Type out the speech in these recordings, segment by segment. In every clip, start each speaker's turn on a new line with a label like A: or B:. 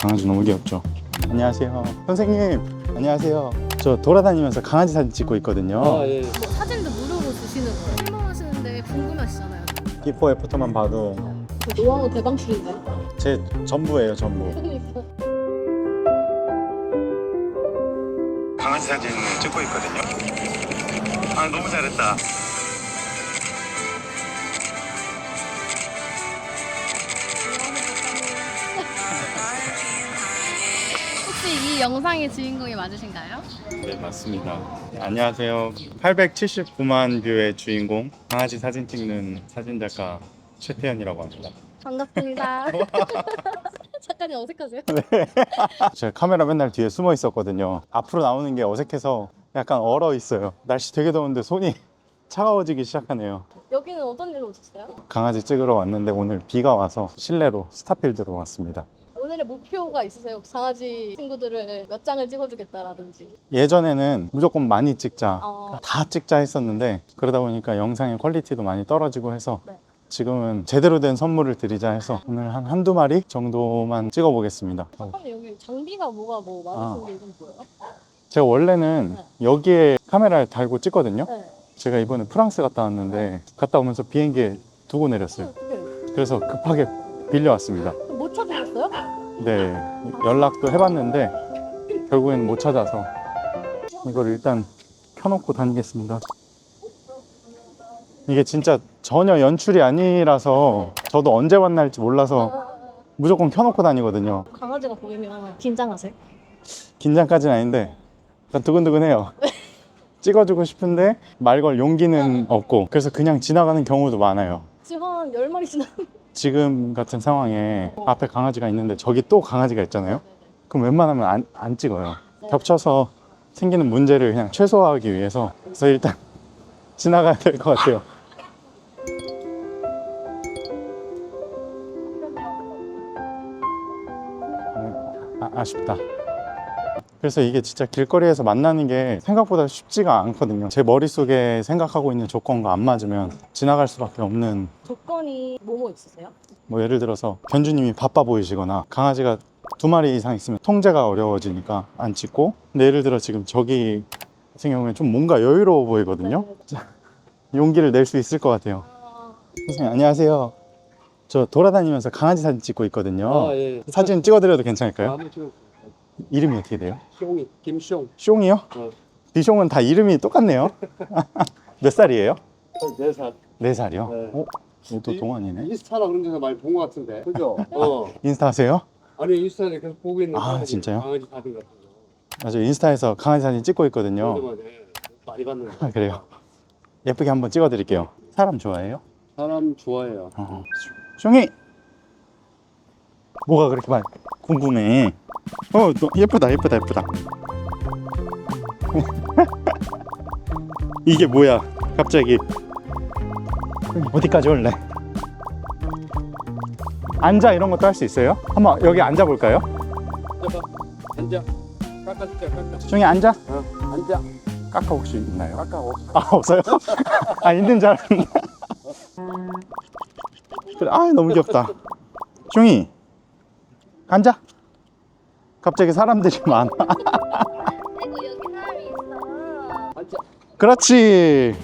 A: 강아지 너무 귀엽죠. 안녕하세요. 선생님, 안녕하세요. 저 돌아다니면서 강아지 사진 찍고 있거든요.
B: 아, 예.
C: 뭐 사진도 무료로 주시는 거예요. 실망하시는데 궁금하시잖아요.
A: 비포 애프터만 봐도
C: 그 노하우 대방출인데.
A: 제 전부예요, 전부. 강아지 사진 찍고 있거든요. 아, 너무 잘했다.
C: 이 영상의 주인공이 맞으신가요?
A: 네, 맞습니다. 안녕하세요. 879만 뷰의 주인공 강아지 사진 찍는 사진작가 최태현이라고 합니다.
C: 반갑습니다. 작가님 어색하세요?
A: 제가 카메라 맨날 뒤에 숨어 있었거든요. 앞으로 나오는 게 어색해서 약간 얼어 있어요. 날씨 되게 더운데 손이 차가워지기 시작하네요.
C: 여기는 어떤 일로 오셨어요?
A: 강아지 찍으러 왔는데 오늘 비가 와서 실내로 스타필드로 왔습니다.
C: 오늘의 목표가 있으세요? 강아지 친구들을 몇 장을 찍어주겠다라든지.
A: 예전에는 무조건 많이 찍자,
C: 어,
A: 다 찍자 했었는데 그러다 보니까 영상의 퀄리티도 많이 떨어지고 해서
C: 네.
A: 지금은 제대로 된 선물을 드리자 해서 오늘 한 한두 마리 정도만 찍어보겠습니다. 어,
C: 근데 여기 장비가 뭐가 뭐 많으신 게 좀 보여요?
A: 제가 원래는 여기에 카메라를 달고 찍거든요.
C: 네.
A: 제가 이번에 프랑스 갔다 왔는데 갔다 오면서 비행기에 두고 내렸어요.
C: 네.
A: 그래서 급하게 빌려왔습니다. 네, 연락도 해봤는데 결국엔 못 찾아서 이걸 일단 켜놓고 다니겠습니다. 이게 진짜 전혀 연출이 아니라서 저도 언제 만날지 몰라서 무조건 켜놓고 다니거든요.
C: 강아지가 보이면 긴장하세요?
A: 긴장까지는 아닌데 약간 두근두근해요. 찍어주고 싶은데 말 걸 용기는 없고 그래서 그냥 지나가는 경우도 많아요.
C: 지금 한 10마리 지나
A: 지금 같은 상황에 앞에 강아지가 있는데 저기 또 강아지가 있잖아요. 그럼 웬만하면 안, 안 찍어요. 겹쳐서 생기는 문제를 그냥 최소화하기 위해서 그래서 일단 지나가야 될 것 같아요. 아, 아쉽다. 그래서 이게 진짜 길거리에서 만나는 게 생각보다 쉽지가 않거든요. 제 머릿속에 생각하고 있는 조건과 안 맞으면 지나갈 수밖에 없는
C: 조건이 뭐뭐 있으세요?
A: 뭐 예를 들어서 견주님이 바빠 보이시거나 강아지가 두 마리 이상 있으면 통제가 어려워지니까 안 찍고 근데 예를 들어 지금 저기 같은 경우에 좀 뭔가 여유로워 보이거든요 용기를 낼 수 있을 것 같아요
C: 아,
A: 선생님 안녕하세요 저 돌아다니면서 강아지 사진 찍고 있거든요
B: 아, 예.
A: 사진 찍어드려도 괜찮을까요?
B: 아무 저
A: 이름이 어떻게 돼요?
B: 숑이 김숑.
A: 숑이요?
B: 어.
A: 비숑은 다 이름이 똑같네요 몇 살이에요?
B: 네 살.
A: 네 살이요?
B: 네.
A: 어? 이것도 동안이네
B: 인스타나 그런 데서 많이 본 것 같은데. 그죠? 어.
A: 인스타 하세요?
B: 아니 인스타에 계속 보고 있는
A: 아,
B: 강아지,
A: 진짜요?
B: 강아지 사진 같은 거.
A: 맞아 인스타에서 강아지 사진 찍고 있거든요
B: 데만, 예. 많이 봤는데.
A: 아, 그래요? 예쁘게 한번 찍어드릴게요. 사람 좋아해요?
B: 사람 좋아해요.
A: 어. 숑이! 뭐가 그렇게 많이 궁금해? 어, 너, 예쁘다, 예쁘다, 예쁘다. 이게 뭐야? 갑자기 어디까지 올래? 앉아 이런 것도 할 수 있어요? 한번 여기 앉아 볼까요?
B: 앉아봐. 앉아. 깎아줄게. 깎아.
A: 숑이 앉아?
B: 어. 앉아.
A: 까까 혹시 있나요?
B: 깎아. 어.
A: 아 없어요? 아 있는 줄 알았는데 그래 아 너무 귀엽다 숑이 앉아 갑자기 사람들이 많아
C: 아이고 여기 사람이 있어.
B: 앉아.
A: 그렇지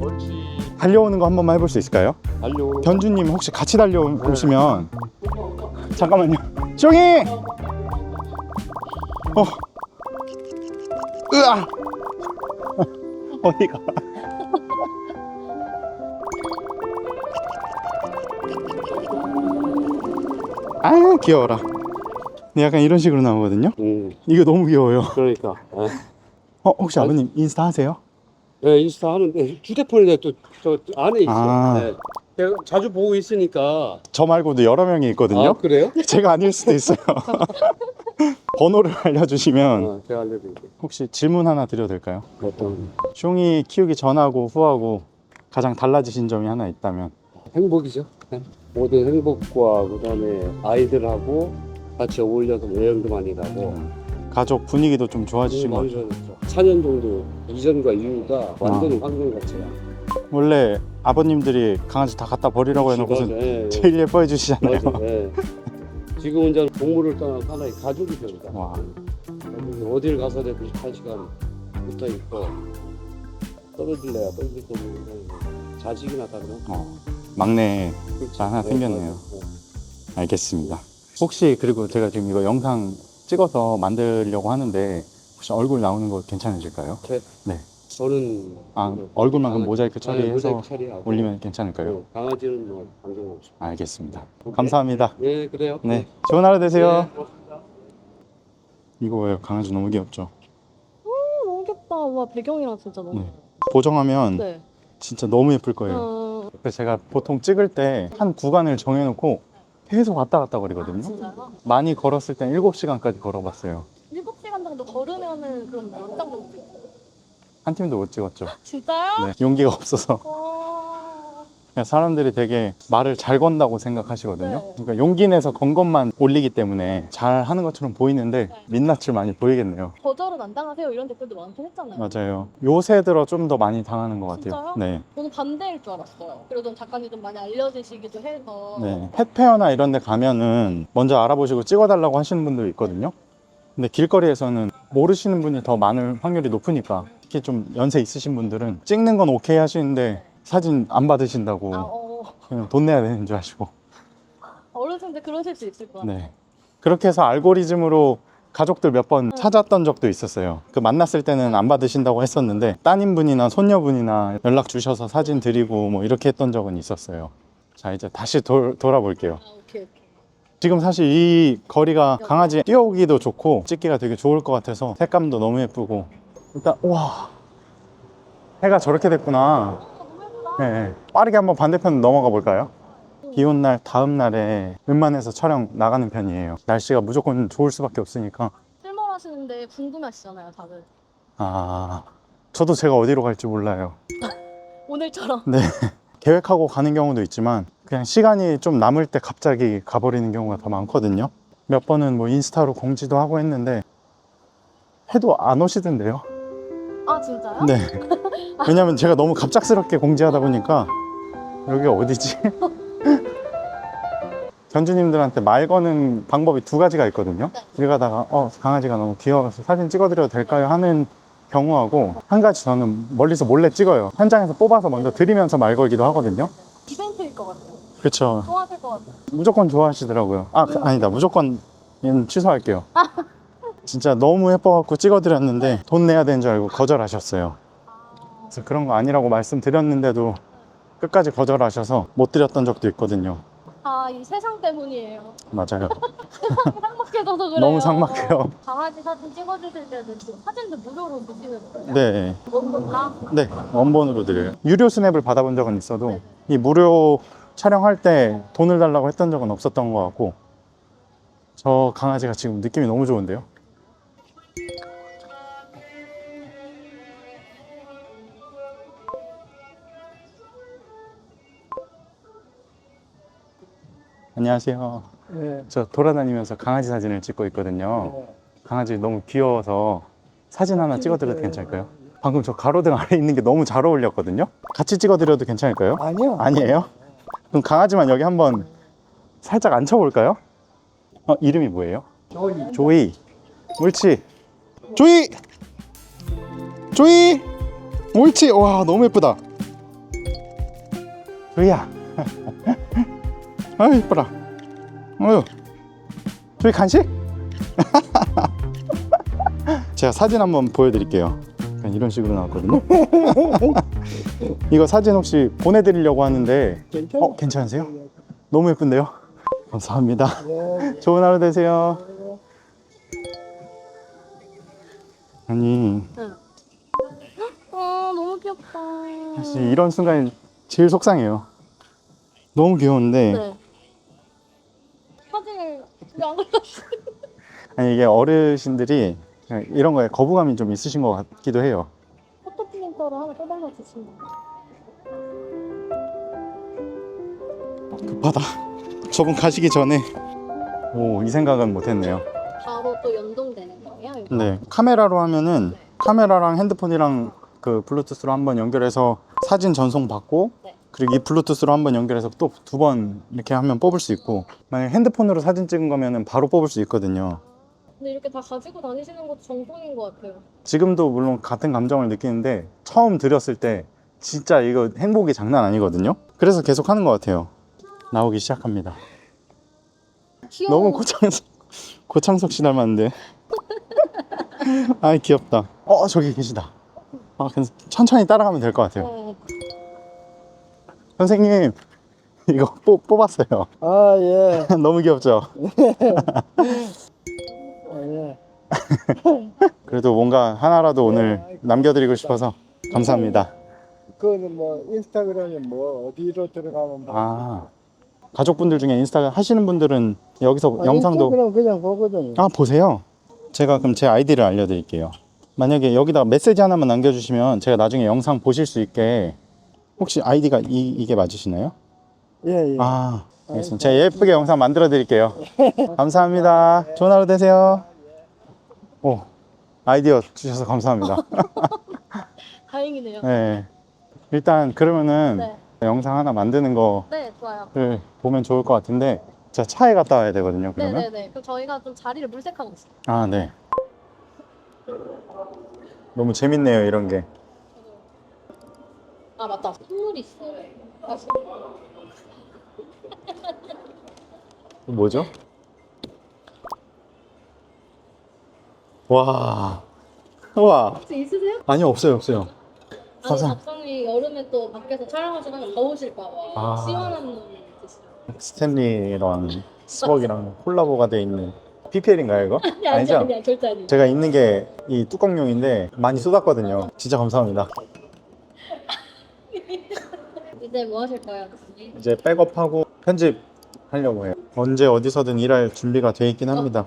B: 옳지.
A: 달려오는 거 한 번만 해볼 수 있을까요?
B: 달려오는.
A: 견주님 혹시 같이 달려오시면 잠깐만요 숑이 어 으아 어디가 아 귀여워라 네, 약간 이런 식으로 나오거든요
B: 음.
A: 이거 너무 귀여워요
B: 그러니까. 예.
A: 어 혹시 아버님 인스타 하세요?
B: 예, 인스타 하는데 휴대폰에 또저 안에 있어.
A: 아.
B: 예. 제가 자주 보고 있으니까.
A: 저 말고도 여러 명이 있거든요
B: 아 그래요?
A: 제가 아닐 수도 있어요 번호를 알려주시면
B: 어, 제가 알려드릴게요.
A: 혹시 질문 하나 드려도 될까요?
B: 어떤
A: 숑이 키우기 전하고 후하고 가장 달라지신 점이 하나 있다면
B: 행복이죠. 네. 모든 행복과 그다음에 아이들하고 같이 어울려서 여행도 많이 가고
A: 가족 분위기도 좀 좋아지신 것 같아요
B: 완전 4년 정도 이전과 이후가 완전히 환경 자체가
A: 원래 아버님들이 강아지 다 갖다 버리라고 해놓고선
B: 예, 예.
A: 제일 예뻐해 주시잖아요
B: 맞아, 예. 지금 이제 동물을 떠나서 하나의 가족이 된다.
A: 와.
B: 어딜 가서라도 한 시간 붙어 있고 떨어질래야 떨어질 거 없는 자식이나 다르면
A: 어, 막내 하나 생겼네요. 알겠습니다. 혹시 그리고 제가 지금 이거 영상 찍어서 만들려고 하는데 혹시 얼굴 나오는 거 괜찮으실까요?
B: 저는
A: 아 얼굴만 그럼 모자이크
B: 아,
A: 처리해서
B: 모자이크 처리하고
A: 올리면 괜찮을까요?
B: 어, 강아지는 뭐 방송 없이.
A: 알겠습니다.
B: 오케이.
A: 감사합니다.
B: 네 그래요.
A: 네, 좋은 하루 되세요.
B: 네.
A: 이거 왜요? 강아지 너무 귀엽죠?
C: 어, 너무 귀엽다. 와 배경이랑 진짜 너무.
A: 네. 보정하면
C: 네.
A: 진짜 너무 예쁠 거예요.
C: 어,
A: 그래서 제가 보통 찍을 때 한 구간을 정해놓고 계속 왔다 갔다 거리거든요.
C: 진짜요?
A: 많이 걸었을 땐 7시간까지 걸어봤어요.
C: 7시간 정도 걸으면은 그럼 몇 장 정도?
A: 한 팀도 못 찍었죠.
C: 진짜요?
A: 네, 용기가 없어서.
C: 와.
A: 그냥 사람들이 되게 말을 잘 건다고 생각하시거든요.
C: 네.
A: 그러니까 용기 내서 건 것만 올리기 때문에 잘 하는 것처럼 보이는데
C: 네.
A: 민낯을 많이 보이겠네요.
C: 거절은 안 당하세요 이런 댓글도 많긴 했잖아요.
A: 맞아요. 요새 들어 좀 더 많이 당하는 것 같아요.
C: 진짜요?
A: 네.
C: 저는 반대일 줄 알았어요. 그래도 작가님 좀 많이 알려지시기도 해서.
A: 네. 펫페어나 이런 데 가면은 먼저 알아보시고 찍어달라고 하시는 분도 있거든요. 근데 길거리에서는 모르시는 분이 더 많을 확률이 높으니까 특히 좀 연세 있으신 분들은 찍는 건 오케이 하시는데 사진 안 받으신다고
C: 아, 어,
A: 그냥 돈 내야 되는 줄 아시고
C: 어르신들 그러실 수 있을 것 같아요.
A: 네. 그렇게 해서 알고리즘으로 가족들 몇 번 찾았던 적도 있었어요. 그 만났을 때는 안 받으신다고 했었는데 따님분이나 손녀분이나 연락 주셔서 사진 드리고 뭐 이렇게 했던 적은 있었어요. 자 이제 다시 돌, 돌아볼게요.
C: 아, 오케이, 오케이.
A: 지금 사실 이 거리가 강아지 뛰어오기도 좋고 찍기가 되게 좋을 것 같아서 색감도 너무 예쁘고 일단 와 해가 저렇게 됐구나. 네, 네. 빠르게 한번 반대편 넘어가 볼까요? 비 온 날 다음 날에 웬만해서 촬영 나가는 편이에요. 날씨가 무조건 좋을 수밖에 없으니까.
C: 실물하시는데 궁금하시잖아요, 다들.
A: 아, 저도 제가 어디로 갈지 몰라요.
C: 오늘처럼.
A: 네. 계획하고 가는 경우도 있지만 그냥 시간이 좀 남을 때 갑자기 가버리는 경우가 더 많거든요. 몇 번은 뭐 인스타로 공지도 하고 했는데 해도 안 오시던데요.
C: 아, 진짜요?
A: 네. 왜냐면 제가 너무 갑작스럽게 공지하다 보니까 여기가 어디지? 견주님들한테 말 거는 방법이 두 가지가 있거든요. 길 가다가 어 강아지가 너무 귀여워서 사진 찍어드려도 될까요? 하는 경우하고 한 가지 저는 멀리서 몰래 찍어요. 현장에서 뽑아서 먼저 드리면서 말 걸기도 하거든요.
C: 이벤트일 것 같아요.
A: 그렇죠.
C: 좋아하실 것 같아요.
A: 무조건 좋아하시더라고요. 아 그- 아니다 무조건 얘는 취소할게요. 진짜 너무 예뻐갖고 찍어드렸는데 돈 내야 되는 줄 알고 거절하셨어요. 그래서 그런 거 아니라고 말씀드렸는데도 끝까지 거절하셔서 못 드렸던 적도 있거든요.
C: 아, 이 세상 때문이에요.
A: 맞아요.
C: 삭막해져서 그래요.
A: 너무 삭막해요.
C: 강아지 사진 찍어주실 때는 지금 사진도 무료로 주시는 거예요?
A: 네,
C: 원본 다?
A: 네 원본으로 드려요. 유료 스냅을 받아본 적은 있어도
C: 네.
A: 이 무료 촬영할 때 돈을 달라고 했던 적은 없었던 것 같고 저 강아지가 지금 느낌이 너무 좋은데요. 안녕하세요.
B: 네.
A: 저 돌아다니면서 강아지 사진을 찍고 있거든요. 강아지 너무 귀여워서 사진 하나 찍어드려도 괜찮을까요? 방금 저 가로등 아래 있는 게 너무 잘 어울렸거든요. 같이 찍어드려도 괜찮을까요?
B: 아니요.
A: 아니에요? 그럼 강아지만 여기 한번 살짝 앉혀볼까요? 어, 이름이 뭐예요?
B: 저희
A: 조이. 옳지. 조이! 조이! 옳지. 와, 너무 예쁘다. 조이야. 아유, 예뻐라. 어휴. 조이 간식? 제가 사진 한번 보여드릴게요. 약간 이런 식으로 나왔거든요. 이거 사진 혹시 보내드리려고 하는데,
B: 괜찮아요?
A: 어, 괜찮으세요? 너무 예쁜데요? 감사합니다.
B: 네.
A: 좋은 하루 되세요. 아니,
C: 아, 너무 귀엽다.
A: 사실 이런 순간이 제일 속상해요. 너무 귀여운데,
C: 네. 왜안?
A: 아니, 이게 어르신들이 이런 거에 거부감이 좀 있으신 것 같기도 해요.
C: 포토 프린터로 하나 뜯어서 주시면
A: 급하다. 저분 가시기 전에. 오, 이 생각은 못 했네요.
C: 바로 또 연동되는 거예요? 이거?
A: 네. 카메라로 하면은 카메라랑 핸드폰이랑 그 블루투스로 한번 연결해서 사진 전송 받고
C: 네.
A: 그리고 이 블루투스로 한번 연결해서 또 두 번 이렇게 하면 뽑을 수 있고 만약 핸드폰으로 사진 찍은 거면은 바로 뽑을 수 있거든요.
C: 근데 이렇게 다 가지고 다니시는 것도 정통인 것 같아요.
A: 지금도 물론 같은 감정을 느끼는데 처음 들였을 때 진짜 이거 행복이 장난 아니거든요. 그래서 계속 하는 것 같아요. 나오기 시작합니다.
C: 귀여워.
A: 너무 고창석 고창석 씨 닮았는데. 아이 귀엽다. 어 저기 계시다. 아 천천히 따라가면 될 것 같아요.
C: 어,
A: 선생님 이거 뽑, 뽑았어요.
B: 아, 예.
A: 너무 귀엽죠?
B: 아, 예.
A: 그래도 뭔가 하나라도 오늘 남겨드리고 싶어서 감사합니다.
B: 그거는 뭐 인스타그램에 뭐 어디로 들어가면 뭐.
A: 아 가족분들 중에 인스타 하시는 분들은 여기서
B: 아,
A: 영상도
B: 인스타그램 그냥 보거든요.
A: 아 보세요. 제가 그럼 제 아이디를 알려드릴게요. 만약에 여기다 메시지 하나만 남겨주시면 제가 나중에 영상 보실 수 있게 혹시 아이디가 이, 이게 맞으시나요?
B: 예, 예.
A: 아 알겠습니다. 제가 예쁘게 영상 만들어 드릴게요. 감사합니다. 좋은 하루 되세요. 오 아이디어 주셔서 감사합니다.
C: 다행이네요.
A: 네. 일단 그러면은
C: 네.
A: 영상 하나 만드는 거를
C: 네, 좋아요.
A: 보면 좋을 것 같은데 제가 차에 갔다 와야 되거든요. 그러면
C: 네네네. 그럼 저희가 좀 자리를 물색하고 있어요.
A: 아 네. 너무 재밌네요 이런 게.
C: 아 맞다. 선물이 있어요. 아,
A: 뭐죠? 와. 와.
C: 혹시 있으세요?
A: 아니요 없어요 없어요.
C: 아니
A: 감사-
C: 박사님이 여름에 또 밖에서 촬영하시다가 더우실까봐
A: 아.
C: 시원한 물 드시죠.
A: 스탠리랑 스벅이랑 콜라보가 돼 있는 PPL인가요 이거?
C: 아니 아니
A: 아니죠?
C: 아니 절대 아니에요.
A: 제가 있는 게 이 뚜껑용인데 많이 쏟았거든요. 진짜 감사합니다.
C: 이제 뭐 하실 거예요?
A: 이제 백업하고 편집 하려고 해요. 언제 어디서든 일할 준비가 돼 있긴 합니다.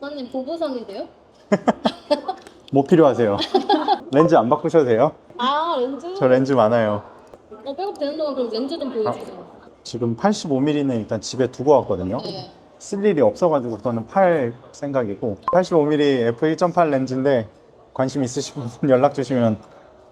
C: 박사님 보부상이세요?
A: 뭐 필요하세요? 렌즈 안 바꾸셔도 돼요?
C: 아 렌즈?
A: 저 렌즈 많아요.
C: 어 백업 되는 동안 그럼 렌즈 좀 보여주세요.
A: 지금 85mm는 일단 집에 두고 왔거든요.
C: 네.
A: 쓸 일이 없어가지고 저는 팔 생각이고 85mm f1.8 렌즈인데 관심 있으신 분 연락 주시면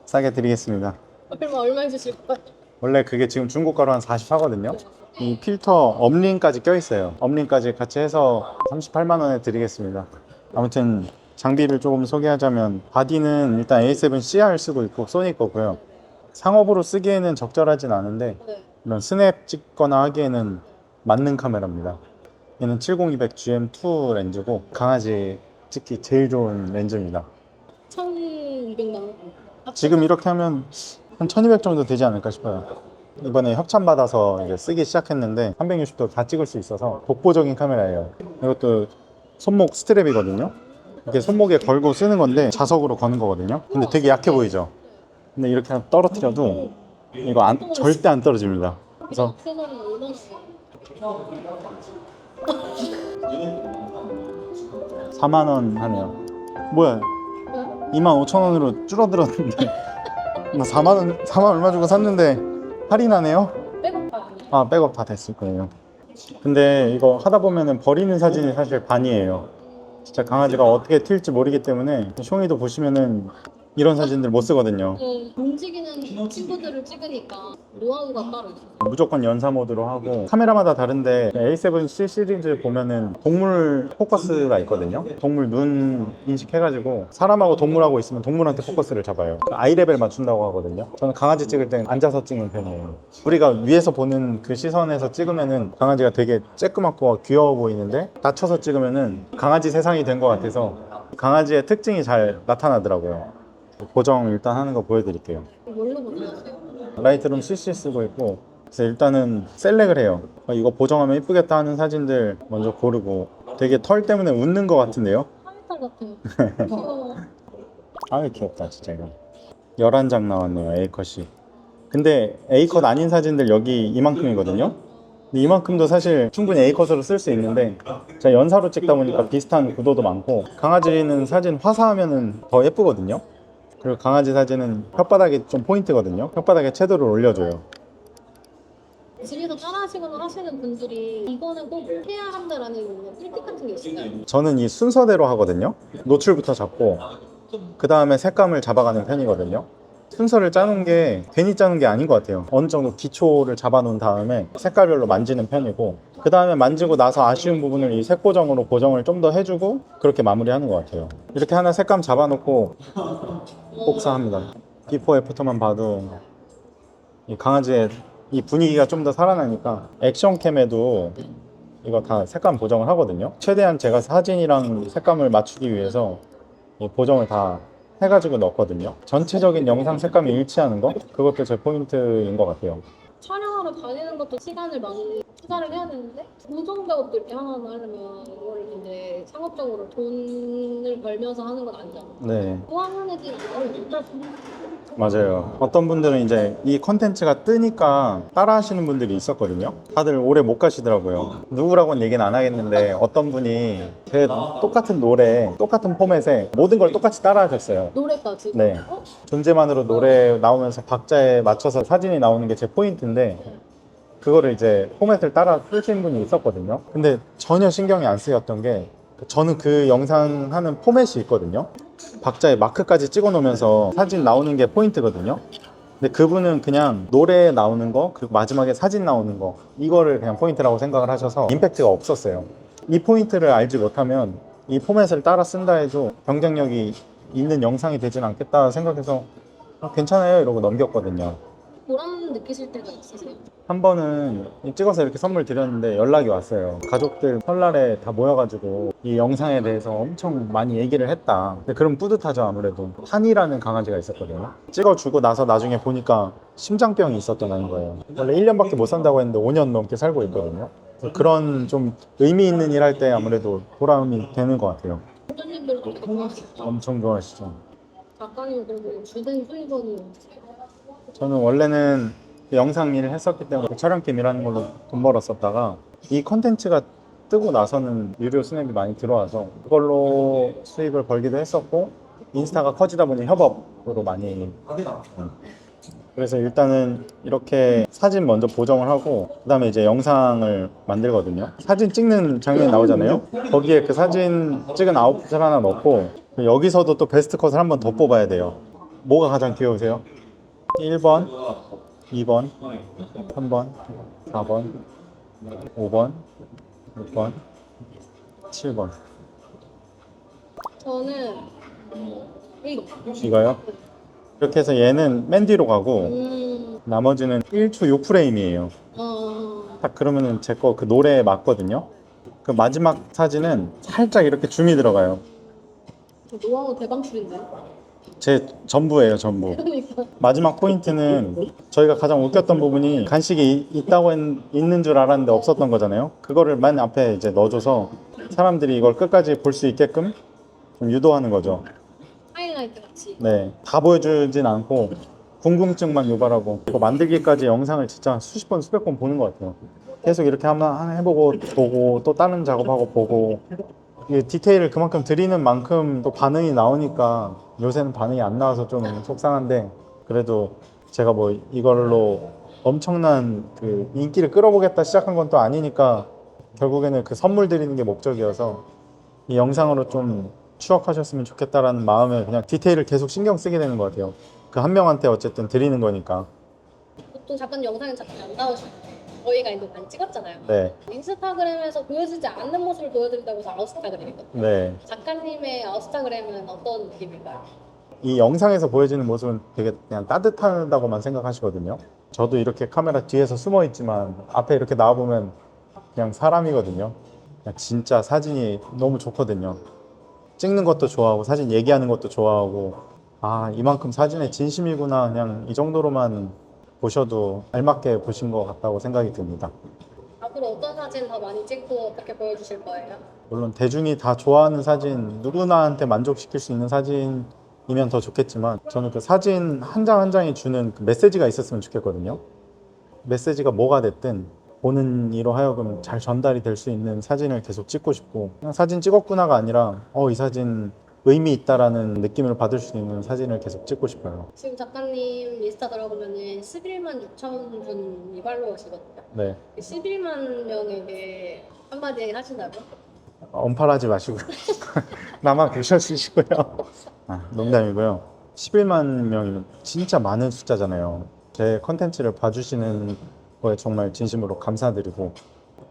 A: 싸게 드리겠습니다.
C: 그러면 얼마 주실 거예요?
A: 원래 그게 지금 중고 가로 한40 하거든요. 이 필터 업링까지 껴 있어요. 업링까지 같이 해서 38만 원에 드리겠습니다. 아무튼 장비를 조금 소개하자면 바디는 일단 A7CR 쓰고 있고 소니 거고요. 상업으로 쓰기에는 적절하진 않은데
C: 네.
A: 이런 스냅 찍거나 하기에는 맞는 카메라입니다. 얘는 70-200 GM2 렌즈고 강아지 찍기 제일 좋은 렌즈입니다.
C: 1,200만 원.
A: 지금 이렇게 하면 한 1200 정도 되지 않을까 싶어요. 이번에 협찬 받아서 이제 쓰기 시작했는데 360도 다 찍을 수 있어서 독보적인 카메라예요. 이것도 손목 스트랩이거든요. 이렇게 손목에 걸고 쓰는 건데 자석으로 거는 거거든요. 근데 되게 약해 보이죠. 근데 이렇게 떨어뜨려도 이거 안, 절대 안 떨어집니다. 그래서
C: 액세서리는 얼마나 요
A: 4만 원 하네요. 뭐야? 2만 5천 원으로 줄어들었는데 나 4만 원 4만 얼마 주고 샀는데 할인하네요.
C: 백업.
A: 아 백업 다 됐을 거예요. 근데 이거 하다 보면은 버리는 사진이 사실 반이에요. 진짜 강아지가 어떻게 튈지 모르기 때문에 숑이도 보시면은 이런 사진들 못 쓰거든요.
C: 그 움직이는 친구들을 찍으니까 노하우가 따로 있어요.
A: 무조건 연사 모드로 하고 카메라마다 다른데 A7C 시리즈 보면은 동물 포커스가 있거든요. 동물 눈 인식해가지고 사람하고 동물하고 있으면 동물한테 포커스를 잡아요. 아이 레벨 맞춘다고 하거든요. 저는 강아지 찍을 땐 앉아서 찍는 편이에요. 우리가 위에서 보는 그 시선에서 찍으면은 강아지가 되게 쬐끄맣고 귀여워 보이는데 낮춰서 찍으면은 강아지 세상이 된 것 같아서 강아지의 특징이 잘 나타나더라고요. 고정 일단 하는 거 보여드릴게요.
C: 뭘로 보내세요?
A: 라이트룸 CC 쓰고 있고 그래서 일단은 셀렉을 해요 어, 이거 보정하면 이쁘겠다 하는 사진들 먼저 고르고 되게 털 때문에 웃는 것 같은데요
C: 하이탈 같아요. 귀여워.
A: 아유 귀엽다 진짜 이거 11장 나왔네요 A컷이 근데 A컷 아닌 사진들 여기 이만큼이거든요 근데 이만큼도 사실 충분히 A컷으로 쓸 수 있는데 제가 연사로 찍다 보니까 비슷한 구도도 많고 강아지는 사진 화사하면은 더 예쁘거든요 그리고 강아지 사진은 혓바닥이 좀 포인트거든요 혓바닥에 채도를 올려줘요
C: 집에서 따라하시거나 하시는 분들이 이거는 꼭 해야 한다라는 뭐 꿀팁 같은 게 있을까요?
A: 저는 이 순서대로 하거든요. 노출부터 잡고 그 다음에 색감을 잡아가는 편이거든요. 순서를 짜는 게 괜히 짜는 게 아닌 것 같아요. 어느 정도 기초를 잡아놓은 다음에 색깔별로 만지는 편이고 그 다음에 만지고 나서 아쉬운 부분을 이 색 보정으로 보정을 좀 더 해주고 그렇게 마무리하는 것 같아요. 이렇게 하나 색감 잡아놓고 복사합니다. 비포 애프터만 봐도 이 강아지의 이 분위기가 좀 더 살아나니까 액션캠에도 이거 다 색감 보정을 하거든요. 최대한 제가 사진이랑 색감을 맞추기 위해서 이 보정을 다 해가지고 넣었거든요. 전체적인 영상 색감이 일치하는 거 그것도 제 포인트인 것 같아요.
C: 촬영하러 다니는 것도 시간을 많이 투자를 해야 되는데 보정 작업도 이렇게 하나하나 하려면 이거를 이제 상업적으로 돈을 벌면서 하는 건 아니잖아.
A: 네,
C: 좋아하는 애들이 많으니까
A: 맞아요. 어떤 분들은 이제 이 컨텐츠가 뜨니까 따라 하시는 분들이 있었거든요. 다들 오래 못 가시더라고요. 누구라고는 얘기는 안 하겠는데 어떤 분이 제 똑같은 노래, 똑같은 포맷에 모든 걸 똑같이 따라 하셨어요.
C: 노래까지.
A: 네.
C: 어?
A: 존재만으로 노래 나오면서 박자에 맞춰서 사진이 나오는 게 제 포인트인데 그거를 이제 포맷을 따라 쓰신 분이 있었거든요. 근데 전혀 신경이 안 쓰였던 게 저는 그 영상 하는 포맷이 있거든요. 박자에 마크까지 찍어 놓으면서 사진 나오는 게 포인트거든요. 근데 그분은 그냥 노래 나오는 거 그리고 마지막에 사진 나오는 거 이거를 그냥 포인트라고 생각을 하셔서 임팩트가 없었어요. 이 포인트를 알지 못하면 이 포맷을 따라 쓴다 해도 경쟁력이 있는 영상이 되진 않겠다 생각해서 아, 괜찮아요 이러고 넘겼거든요.
C: 보람 느끼실 때가 있으세요?
A: 한 번은 찍어서 이렇게 선물 드렸는데 연락이 왔어요. 가족들 설날에 다 모여가지고 이 영상에 대해서 엄청 많이 얘기를 했다. 근데 그럼 뿌듯하죠 아무래도. 한이라는 강아지가 있었거든요. 찍어주고 나서 나중에 보니까 심장병이 있었던 거예요. 원래 1년밖에 못 산다고 했는데 5년 넘게 살고 있거든요. 그런 좀 의미 있는 일 할 때 아무래도 보람이 되는 것 같아요.
C: 대표님들도 되게 좋아하시죠?
A: 엄청 좋아하시죠.
C: 작가님 그리고 주된 수익원이
A: 저는 원래는 영상 일을 했었기 때문에 촬영팀 일하는 걸로 돈 벌었었다가 이 컨텐츠가 뜨고 나서는 유료 스냅이 많이 들어와서 그걸로 수익을 벌기도 했었고 인스타가 커지다 보니 협업으로 많이 음. 그래서 일단은 이렇게 사진 먼저 보정을 하고 그다음에 이제 영상을 만들거든요 사진 찍는 장면이 나오잖아요 거기에 그 사진 찍은 아웃풋을 하나 넣고 여기서도 또 베스트 컷을 한 번 더 뽑아야 돼요 뭐가 가장 귀여우세요? 1번, 2번, 3번, 4번, 5번, 6번, 7번.
C: 저는 이거
A: 이거요? 이렇게 해서 얘는 맨 뒤로 가고
C: 음,
A: 나머지는 1초 6프레임이에요.
C: 어,
A: 딱 그러면은 제 거 그 노래에 맞거든요. 그 마지막 사진은 살짝 이렇게 줌이 들어가요.
C: 노하우 대방출인데.
A: 제 전부예요, 전부.
C: 그러니까
A: 마지막 포인트는 저희가 가장 웃겼던 부분이 간식이 이- 있다고 했, 있는 줄 알았는데 없었던 거잖아요. 그거를 맨 앞에 이제 넣어줘서 사람들이 이걸 끝까지 볼 수 있게끔 좀 유도하는 거죠.
C: 하이라이트 같이.
A: 네, 다 보여주진 않고 궁금증만 유발하고 이거 만들기까지 영상을 진짜 수십 번, 수백 번 보는 것 같아요. 계속 이렇게 한번 해보고 보고 또 다른 작업하고 보고 디테일을 그만큼 드리는 만큼 또 반응이 나오니까 요새는 반응이 안 나와서 좀 속상한데 그래도 제가 뭐 이걸로 엄청난 그 인기를 끌어보겠다 시작한 건 또 아니니까 결국에는 그 선물 드리는 게 목적이어서 이 영상으로 좀 추억하셨으면 좋겠다라는 마음에 그냥 디테일을 계속 신경 쓰게 되는 것 같아요. 그 한 명한테 어쨌든 드리는 거니까.
C: 보통 작가님 영상은 잘안 나오시는데 저희가 이거 많이 찍었잖아요.
A: 네,
C: 인스타그램에서 보여주지 않는 모습을 보여드린다고 해서 아웃스타그램이거든요.
A: 네.
C: 작가님의 아웃스타그램은 어떤 느낌일까요?
A: 이 영상에서 보여지는 모습은 되게 그냥 따뜻하다고만 생각하시거든요. 저도 이렇게 카메라 뒤에서 숨어 있지만 앞에 이렇게 나와 보면 그냥 사람이거든요. 그냥 진짜 사진이 너무 좋거든요. 찍는 것도 좋아하고 사진 얘기하는 것도 좋아하고 아 이만큼 사진에 진심이구나 그냥 이 정도로만 보셔도 알맞게 보신 것 같다고 생각이 듭니다.
C: 앞으로 어떤 사진 더 많이 찍고 어떻게 보여주실 거예요?
A: 물론 대중이 다 좋아하는 사진, 누구나한테 만족시킬 수 있는 사진이면 더 좋겠지만 저는 그 사진 한 장 한 장이 주는 그 메시지가 있었으면 좋겠거든요. 메시지가 뭐가 됐든 보는 이로 하여금 잘 전달이 될 수 있는 사진을 계속 찍고 싶고 그냥 사진 찍었구나가 아니라 어 이 사진 의미 있다라는 느낌을 받을 수 있는 사진을 계속 찍고 싶어요.
C: 지금 작가님 인스타 들어보면은 11만 6천 분이 팔로워시거든요.
A: 네.
C: 11만 명에게 한마디 하신다고요?
A: 언팔하지 마시고 나만 계셔주시고요. 아, 농담이고요. 11만 명이면 진짜 많은 숫자잖아요. 제 컨텐츠를 봐주시는 거에 정말 진심으로 감사드리고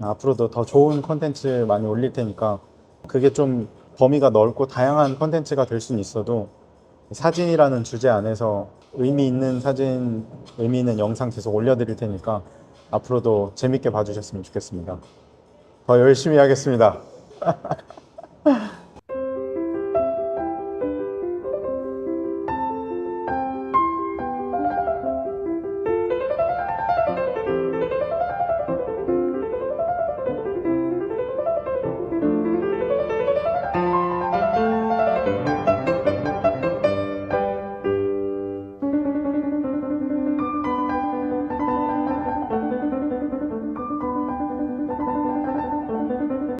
A: 앞으로도 더 좋은 컨텐츠 많이 올릴 테니까 그게 좀 범위가 넓고 다양한 컨텐츠가 될 수는 있어도 사진이라는 주제 안에서 의미 있는 사진, 의미 있는 영상 계속 올려드릴 테니까 앞으로도 재밌게 봐주셨으면 좋겠습니다. 더 열심히 하겠습니다.